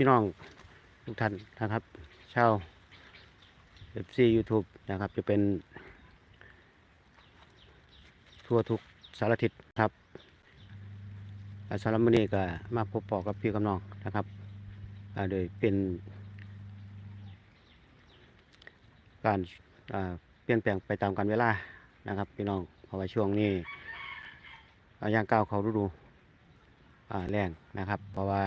พี่น้องทุกท่านนะครับชาวเอฟซียูทูบนะครับ จะเป็น ทั่วทุกสารทิศครับอาสำหรับมื้อนี้ก็มาพบปอกับพี่กับน้องนะครับอ่าโดยเป็น การอ่าเปลี่ยนแปลงไปตามกาลเวลานะครับ พี่น้องเพราะว่าช่วงนี้อ่าย่างก้าวเขาดูอ่าแรงนะครับ เพราะว่า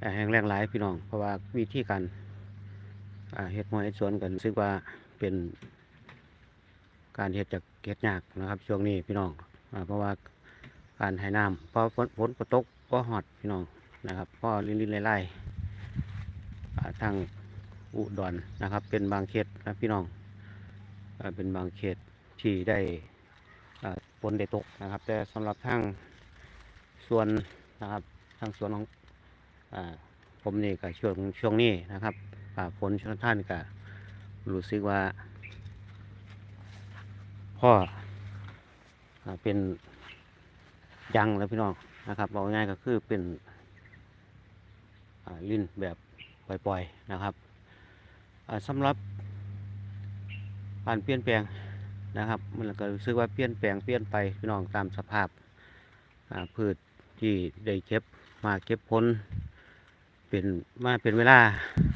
แห้งแรงหลายพี่น้อง เพราะว่าวิธีการเฮ็ดหวยเฮ็ดสวนกันรู้สึกว่าเป็นการเฮ็ดจากเฮ็ดยากนะครับช่วงนี้พี่น้องอเพราะว่าการให้น้ำเพราะฝนฝนตกก็หอดพี่น้องนะครับก็ลินลินไล่ๆทางอุดรนะครับ เป็นบางเขตนะพี่น้องอเป็นบางเขตที่ได้ฝนได้ตกนะครับ แต่สำหรับทางส่วนนะครับทางส่วนของ ผมนี่ก็ช่วงช่วงนี้นะครับอ่าฝนช่วงท่านก็รู้สึกว่า พ่ออเป็นยังแล้วพี่น้องนะครับบอกง่ายก็คือเป็นลิ้นแบบปล่อยๆนะครับอ่าสำหรับการเปลี่ยนแปลงนะครับ มันก็รู้สึกว่าเปลี่ยนแปลงเปลี่ยนไปพี่น้องตามสภาพพืชที่ได้เก็บมาเก็บผล เป็นมาเป็นเวลา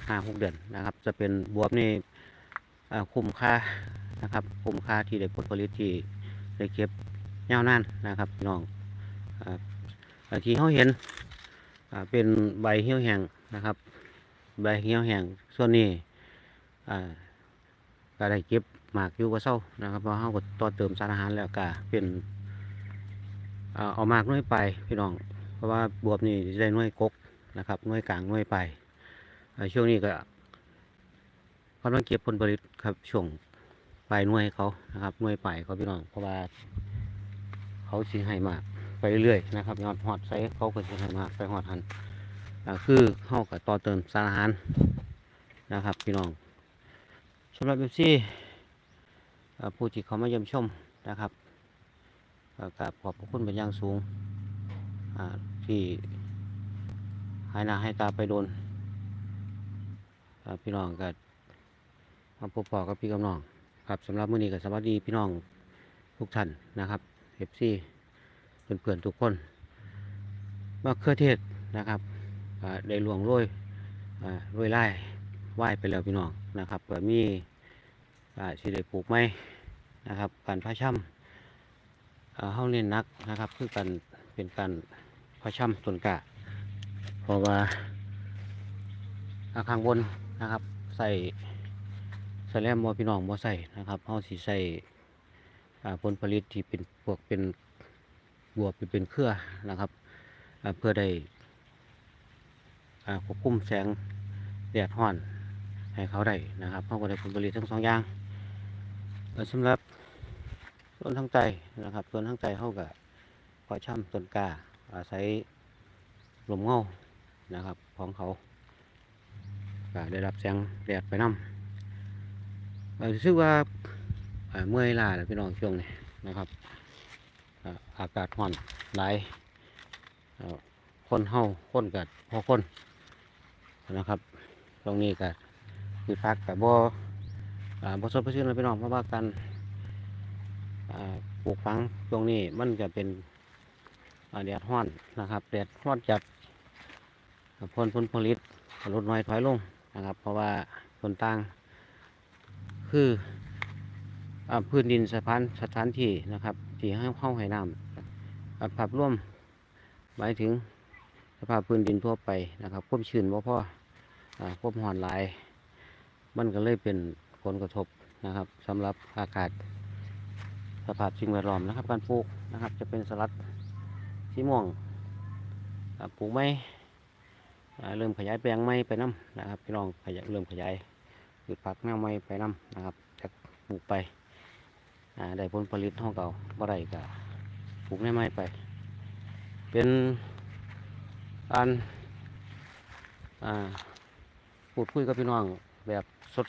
ห้าหกเดือนนะครับ จะเป็นบวบนี่คุ้มค่านะครับคุ้มค่าที่ได้ผลผลิตที่ได้เก็บยาวนานนะครับพี่น้องอ่าอ่าที่เขาเห็นเป็นใบเหี่ยวแห้งนะครับ ใบเหี่ยวแห้งส่วนนี้ก็ได้เก็บหมากอยู่กับเศร้านะครับเพราะเขาก็ต่อเติมสารอาหารแล้วก็เป็นอ่าเอาหมากน้อยไปพี่น้อง เพราะว่าบวบนี่ได้น้อยกก นะครับหน้อยกลางหน้อยไปช่วงนี้ก็กำลังเก็บผลผลิตครับช่วงปลายหน่วยเขานะครับหน่วยปลายเขาพี่น้องเพราะว่าเขาสิให้มากไปเรื่อยๆนะครับยอดหอดใส่เขาก็สิให้มากไปหอดหันคือเข้ากับต่อเติมสารอาหารนะครับ พี่น้องสำหรับเอฟซีผู้ที่เขามาเยี่ยมชมนะครับก็กราบขอบพระคุณเป็นอย่างสูงที่ อ่าที่ให้น้าให้ตาไปโดนอ่าพี่น้องก็มาพบปอกับพี่กับน้องครับสำหรับมื้อนี้ก็สวัสดีพี่น้องทุกท่านนะครับเอฟซีเพื่อนๆทุกคนมะเขือเทศนะครับได้หลวงโรยอ่าโรยไล่ไหว้ไปแล้วพี่น้องนะครับก็มีอ่าสิได้ปลูกไม้นะครับ การพาช่ำอ่าเฮาเน้นนักนะครับ คือการเป็นการพาช่ำต้นกะ เพราะว่าอ่าข้างบนนะครับใส่ใส่แล้วมอพี่น้องบ่ใส่นะครับเฮาสิใส่ผลผลิตที่เป็นพวกเป็นบวบเป็นเครือนะครับเพื่อได้ควบคุมแสงแดดร้อนให้เขาได้นะครับเฮาก็ได้ผลผลิตทั้งสองอย่างสำหรับส่วนทางใจนะครับส่วนทางใจเฮาก็พอช่ำต้นกาอาศัยลมเงา นะครับ ของเขาก็ได้รับแสงแดดไปนำรู้สึกว่าเมื่อยล้าแล้วพี่น้องช่วงนี้นะครับอากาศร้อนหลายคนเฮาคนกัดพอคนนะครับ ตรงนี้ก็คือพักกับบ่อ่าบ่สดบ่ชื่นเลยพี่น้องเพราะว่าการปลูกฝังตรงนี้มันจะเป็นแดดร้อนนะครับแดดร้อนจัด อ่าผลผลผลิตลดน้อยถอยลงนะครับ เพราะว่าส่วนต่าง คือพื้นดินสถานสถานที่นะครับ ที่ให้เข้าให้น้ำอ่าภาพร่วมหมายถึงสภาพพื้นดินทั่วไปนะครับความชื้นบ่พออ่าความร้อนหลาย มันก็เลยเป็นผลกระทบนะครับสำหรับอากาศสภาพสิ่งแวดล้อมนะครับ การปลูกนะครับ จะเป็นสลัดสีม่วงอ่าปลูกไม้ เริ่มขยายแปลงไม้ไปน้ำนะครับพี่น้องขยายเริ่มขยายหยุดพักแนวไม้ไปน้ำนะครับจากปลูกไปได้ผลผลิตเท่าเก่าบ่ได้ก็ปลูกแนวไม้ไป เป็นการอ่าพูดคุยกับพี่น้องแบบ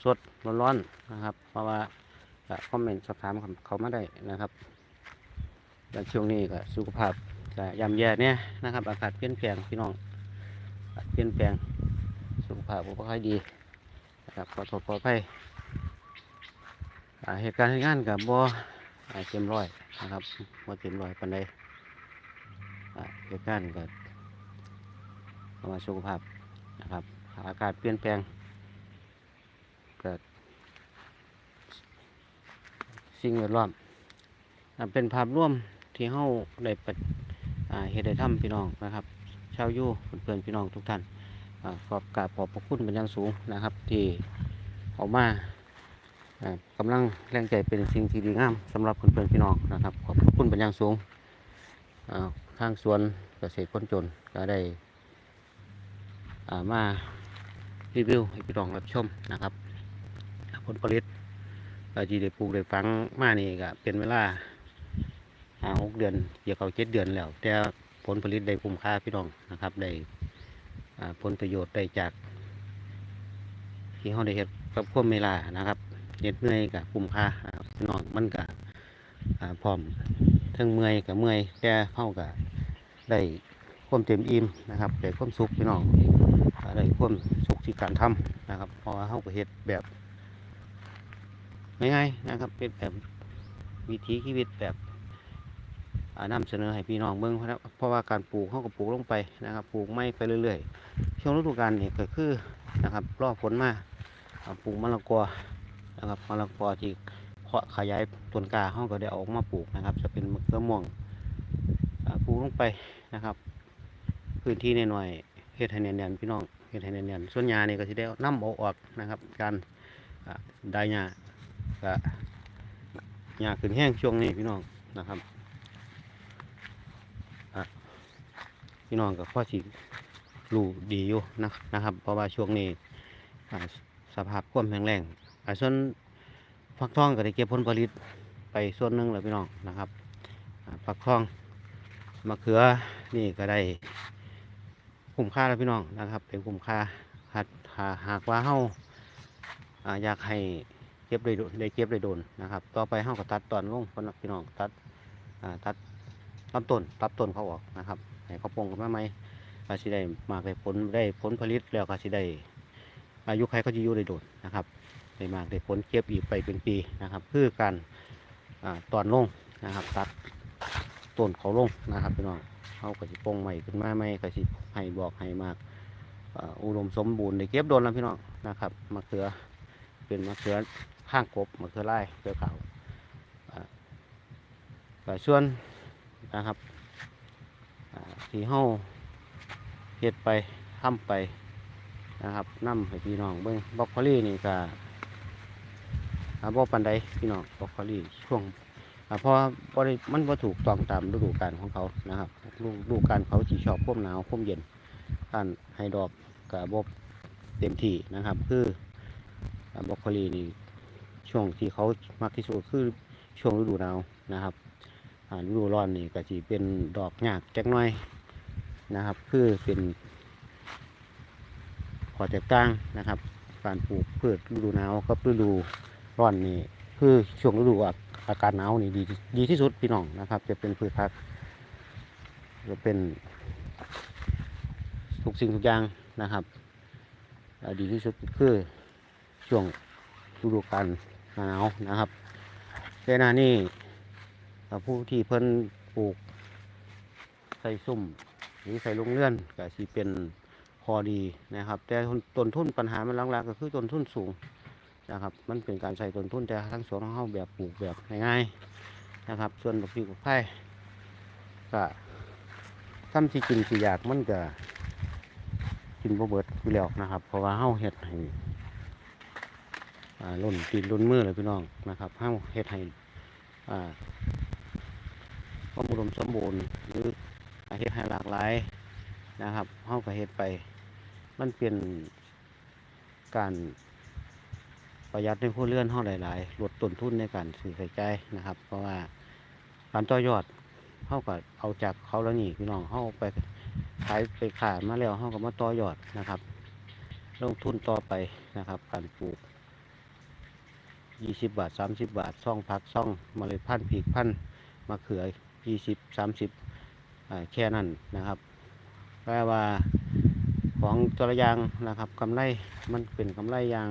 สดๆร้อนๆนะครับ เพราะว่าคอมเมนต์สอบถามเขามาได้นะครับและช่วงนี้ก็สุขภาพก็ยำแย่เนี่ยนะครับ อากาศเปลี่ยนแปลงพี่น้อง เปลี่ยนแปลงสุขภาพบ่ค่อยดีนะครับขอโทษขออภัยเหตุการณ์งานกับบ่อ่าเต็มร้อยนะครับบ่เต็มร้อยปานใดเหตุการณ์ก็เพราะว่าสุขภาพนะครับอากาศเปลี่ยนแปลงเกิดสิ่งแวดล้อมเป็นภาพร่วมที่เฮาได้ปฏิอ่าเฮ็ดได้ทำพี่น้องนะครับ ชาวยูเพื่อนๆพี่น้องทุกท่านอ่าขอบกราบขอบพระคุณเป็นอย่างสูงนะครับ ที่เอามาอ่ากำลังแรงใจเป็นสิ่งที่ดีงามสำหรับเพื่อนๆพี่น้องนะครับ ขอบพระคุณเป็นอย่างสูงอ่าทางสวนเกษตรคนจนก็ได้อ่ามารีวิวให้พี่น้องรับชมนะครับ ผลผลิตที่ได้ปลูกได้ฝังมานี่ก็เป็นเวลาห้าหกเดือนเกี่ยวกับเจ็ดเดือนแล้วแต่ ผลผลิตได้คุ้มค่าพี่น้องนะครับได้ผลประโยชน์ได้จาก ที่เขาได้เห็ดกับความเวลานะครับเห็ดเหนื่อยกับคุ้มค่าพี่น้องมันกับพร้อมทั้งเมื่อยกับเมื่อยแต่เข้ากับได้ความเต็มอิ่มนะครับได้ความสุขพี่น้องได้ความสุขที่การทำนะครับเพราะว่าเขาก็เห็ดแบบง่ายๆนะครับเป็นแบบวิถีชีวิตแบบ อ่านำเสนอให้พี่น้องเบิ่งเพราะเพราะว่าการปลูกเขาก็ปลูกลงไปนะครับปลูกไม้ไปเรื่อยๆช่วงฤดูกาลนี่ก็คือนะครับรอฝนมาปลูกมะละกอนะครับมะละกอที่เพาะขยายต้นกาเขาก็ได้ออกมาปลูกนะครับ จะเป็นมะเขือม่วงอ่าปลูกลงไปนะครับ พื้นที่หน่อยๆเฮ็ดให้แน่นๆพี่น้องเฮ็ดให้แน่นๆส่วนหญ้านี่ก็สิได้นำเอาออกนะครับ การได้หญ้าก็หญ้าขึ้นแห้งช่วงนี้พี่น้องนะครับ พี่น้องก็พอสิรู้ดีอยู่นะนะครับ เพราะว่าช่วงนี้สภาพควมแข็งแรงอ่าส่วนฟักทองก็ได้เก็บผลผลิตไปส่วนหนึ่งแล้วพี่น้องนะครับฟักทองมะเขือนี่ก็ได้คุ้มค่าแล้วพี่น้องนะครับ เป็นคุ้มค่าหากหาหากว่าเฮาอยากให้เก็บได้โดนได้เก็บได้โดนนะครับ ต่อไปเฮาก็ตัดตอนลงพี่น้องตัดตัดลำต้นตัดต้นเขาออกนะครับ ให้เขาปงกันมาไหมก็สิได้มากได้ผลได้ผลผลิตแล้วก็สิได้อายุใครก็จะอยู่ได้โดดนะครับได้มากได้ผลเก็บอีกไปเป็นปีนะครับคือการอ่าตอนลงนะครับ ตัดต้นเขาลงนะครับพี่น้องเขาก็สิปงใหม่ขึ้นมาใหม่ก็สิให้บอกให้มากอุดมสมบูรณ์ได้เก็บโดนแล้วพี่น้องนะครับมะเขือเป็นมะเขือข้างกบมะเขือไร่เขือขาวส่วนนะครับ ที่เฮาเฮ็ดไปทำไปนะครับนำให้พี่น้องเบิ่งบล็อกโคลี่นี่ก็บ่ปานใดพี่น้องบล็อกโคลี่ช่วงอ่าเพราะบ่มันบ่ถูกต้องตามฤดูกาลของเขานะครับฤดูกาลเขาสิชอบความหนาวความเย็นการให้ดอกก็บ่เต็มที่นะครับ คือบล็อกโคลี่นี่ช่วงที่เขามักที่สุดคือช่วงฤดูหนาวนะครับ ฤดูร้อนนี่ก็สิเป็นดอกหยากจักน่อยนะครับ คือเป็นขอแตกต่างนะครับ การปลูกพืชฤดูหนาวกับฤดูร้อนนี่คือช่วงฤดูอากาศหนาวนี่ดีดีที่สุดพี่น้องนะครับ จะเป็นพืชพักจะเป็นทุกสิ่งทุกอย่างนะครับดีที่สุดคือช่วงฤดูกาลหนาวนะครับแต่หนานี่ ถ้าผู้ที่เพิ่นปลูกใส่ซุ่มหรือใส่ลงเลื่อนก็สิเป็นพอดีนะครับ แต่ต้นทุนปัญหามันหลักๆก็คือต้นทุนสูงนะครับ มันเป็นการใส่ต้นทุนแต่ทั้งสวนของเฮาแบบปลูกแบบง่ายๆนะครับ ส่วนบักพริกบักไผ่ก็ทำสิกินสิอยากมันก็กินบ่เบิดอยู่แล้วนะครับ เพราะว่าเฮาเฮ็ดให้อ่าล้นตีนล้นมือเลยพี่น้องนะครับเฮาเฮ็ดให้อ่า ความอุดมสมบูรณ์หรือเฮ็ดให้หลากหลายนะครับเฮาก็เฮ็ดไป มันเป็นการประหยัดในผู้เลื่อนเฮาหลาย ๆ ลดต้นทุนในการซื้อใส่ใจนะครับ เพราะว่าการต่อยอดเฮาก็เอาจากเขาแล้วนี่พี่น้องเฮาเอาไปขายไปขายมาแล้วเฮาก็มาต่อยอดนะครับลงทุนต่อไปนะครับ การปลูก20 บาท 30 บาท ซ่องผักซ่องเมล็ดพันธุ์พริกพันธุ์มะเขือ ยี่สิบสามสิบแค่นั้นนะครับแปลว่าของตัวละอยางนะครับกำไรมันเป็นกำไรยาง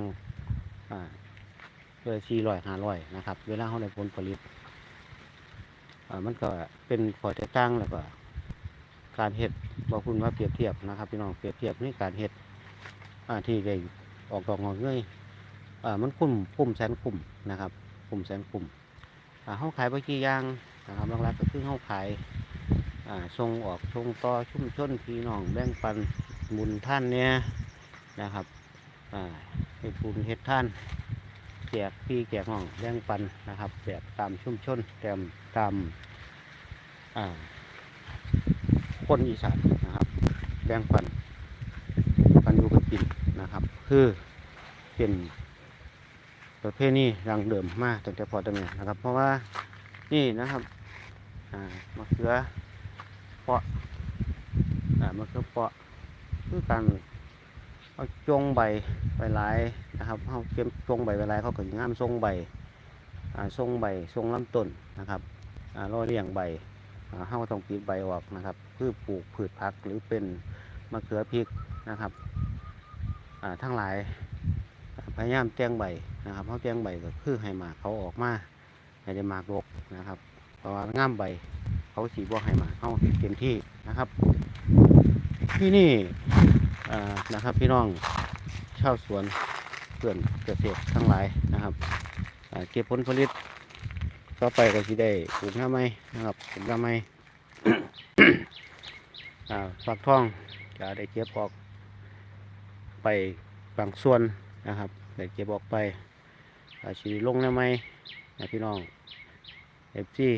เลยสี่ร้อยห้าร้อยนะครับ เวลาเขาได้ผลผลิตมันก็เป็นขอแตกต่างแล้วก็การเห็ดบอกคุณว่าเปรียบเทียบนะครับพี่น้องเปรียบเทียบนี่การเห็ดที่ได้ออกดอกงอกเงยมันคุ้มคุ้มแสนคุ้มนะครับคุ้มแสนคุ้มเขาขายไปกี่ยาง นะครับหลักๆก็คือเขาขายส่งออกส่งต่อชุ่มชนพี่น้องแบ่งปันบุญท่านเนี่ยนะครับให้บุญเฮ็ดท่านแจกพี่แจกน้องแบ่งปันนะครับแบบตามชุ่มชนตามตามคนอีสานนะครับแบ่งปันปันอยู่กันกินนะครับ คือเป็นประเภทนี้ดังเดิมมากตั้งแต่พอตั้งแต่นะครับ เพราะว่า นี่นะครับมะเขือเปาะมะเขือเปาะคือการเอาจงใบใบลายนะครับเขาเก็บจงใบใบลายเขาก็สิงามทรงใบทรงใบทรงลำต้นนะครับอ่ารอเรียงใบเขาต้องปีดใบออกนะครับเพื่อปลูกพืชผักหรือเป็นมะเขือพริกนะครับทั้งหลายพยายามแจ้งใบนะครับเขาแจ้งใบก็คือให้มาเขาออกมา ให้ได้หมากรกนะครับ เพราะว่างามใบเขาสีบ่ให้มาเข้าเต็มที่นะครับ ที่นี่นะครับพี่น้องชาวสวนเพื่อนเกษตรทั้งหลายนะครับเก็บผลผลิตต่อไปก็สิได้ปลูกหน้าไม้นะครับปลูกหน้าไม้อ่าฝักทองจะได้เก็บออกไปบางส่วนนะครับได้เก็บออกไปอาชีลงหน้าไม้ นะพี่น้องเอฟซี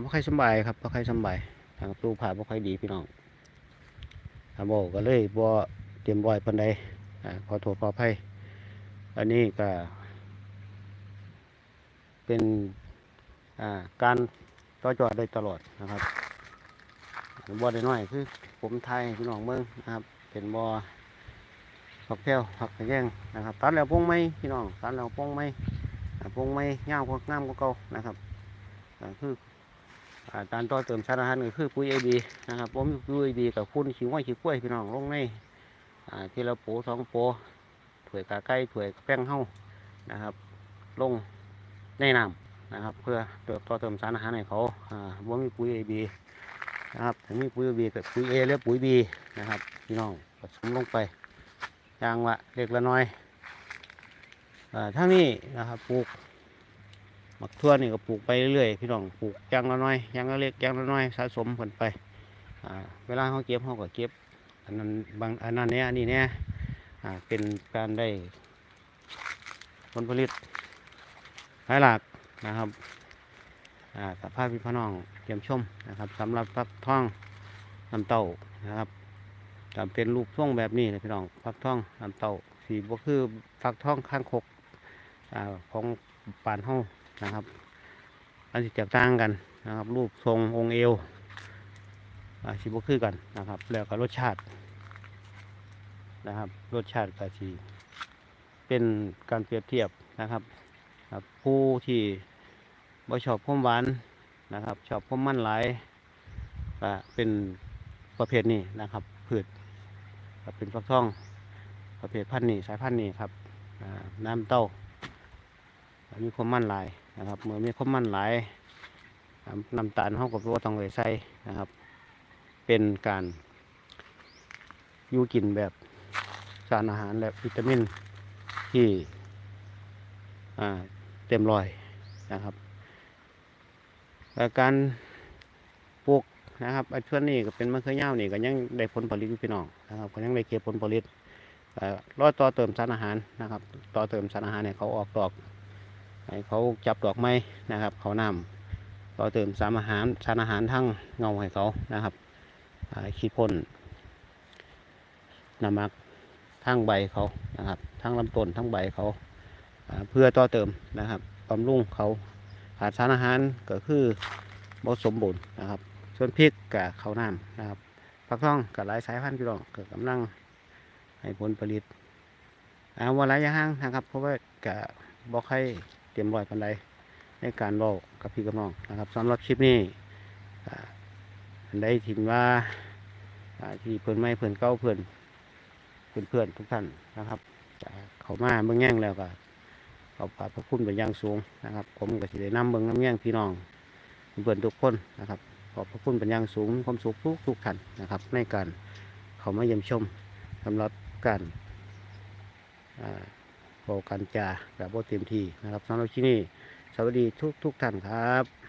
ไม่ค่อยสบายครับไม่ค่อยสบายทางตู้ผ่าไม่ค่อยดีพี่น้องอาโมก็เลยบ่เตรียมบ่อยปันใดอ่าขอโทษขออภัยอันนี้ก็ เป็นการต่อจอดได้ตลอดนะครับบ่ได้น้อยคือผมไทยพี่น้องเมืองนะครับ เป็นบ่อผักแก้วผักกระแยงนะครับตัดแล้วพงไม้พี่น้องตัดแล้วพงไม่ พงไม้ยากว่างามกว่าเก่านะครับอ่าคืออ่าการต่อเติมสารอาหารก็คือปุ๋ยเอบีนะครับผมปุ๋ยเอบีกับคุณขี้ห้อยขี้กล้วยพี่น้องลงในอ่าทีละโปสองโปถวยกาไก่ถวยแป้งเฮานะครับ ลงในน้ำนะครับ เพื่อเติมต่อเติมสารอาหารให้เขาอ่ามีปุ๋ยเอบีนะครับถ้ามีปุ๋ยเอบีกับปุ๋ยเอหรือปุ๋ยบีนะครับพี่น้องผสมลงไปยางละเล็กละน้อย อ่าถ้ามีนะครับปลูกหมักทั่วนี่ก็ปลูกไปเรื่อยๆพี่น้องปลูกยังละน้อยยังละเล็กยังละน้อยสะสมผลไปเวลาเขาเก็บเขาก็เก็บอันนั้นบางอันนั้นเนี้ยอันนี้เนี้ยเป็นการได้ผลผลิตหลายหลากนะครับสภาพพี่พี่น้องเตรียมชมนะครับสำหรับฟักทองน้ำเต้านะครับจำเป็นลูกท่วงแบบนี้นะพี่น้องฟักทองน้ำเต้าสีบ่คือฟักทองข้างคก อ่าของปานเฮานะครับอันที่แตกต่างกันนะครับ รูปทรงองค์เอวอาชิบคือกันนะครับ แล้วก็รสชาตินะครับ รสชาติก็ชีเป็นการเปรียบเทียบนะครับครับผู้ที่บ่ชอบความหวานนะครับ ชอบความมันหลายก็เป็นประเภทนี้นะครับพืชก็เป็นฟักทองประเภทพันธุ์นี้สายพันธุ์นี้ครับน้ำเต้า มีความมันหลายนะครับเมื่อมีความมันหลายน้ำตาลห้องกับตัวต้องเลยใส่นะครับ เป็นการยู่กินแบบสารอาหารและวิตามินที่เต็มรอยนะครับและการปลูกนะครับไอ้ช่วงนี้ก็เป็นมะเขือยานี่ก็ยังได้ผลผลิตอยู่พี่น้องนะครับก็ยังได้เก็บผลผลิตเอ่อรอต่อเติมสารอาหารนะครับ ต่อเติมสารอาหารให้เขาออกดอก ให้เขาจับดอกไม้นะครับ เขานำเราเติมสารอาหารสารอาหารทั้งเงาให้เขานะครับขี้พ่นน้ำมักทั้งใบเขานะครับ ทั้งลำต้นทั้งใบเขาเพื่อต่อเติมนะครับบำรุงเขาขาดสารอาหารก็คือบสมบูรณ์นะครับส่วนพริกกับเขาวน้ำนะครับฟักทองกับหลายสายพันธุ์พี่น้องเกิดกำลังให้ผลผลิตเอาวันไรยางห่างนะครับ เพราะว่ากับบอกให้ เตรียมรอยปันใดในการบอกกับพี่กับน้องนะครับสำหรับคลิปนี้อันใดถินว่าที่เพื่อนไม่เพื่อนเก้าเพื่อนเพื่อนเพื่อนทุกท่านนะครับเขามาเบิ่งแย่งแล้วก็ขอบพระคุณเป็นอย่างสูงนะครับ ผมก็สิได้นำเบิ่งน้ำแย่งพี่น้องเพื่อนทุกคนนะครับ ขอบพระคุณเป็นอย่างสูงความสุขทุกทุกท่านนะครับ ในการเขามาเยี่ยมชมสำหรับการอ่าโปร กันจาแบบโบเต็มที่นะครับสำหรับที่นี่สวัสดีทุกทุกท่านครับ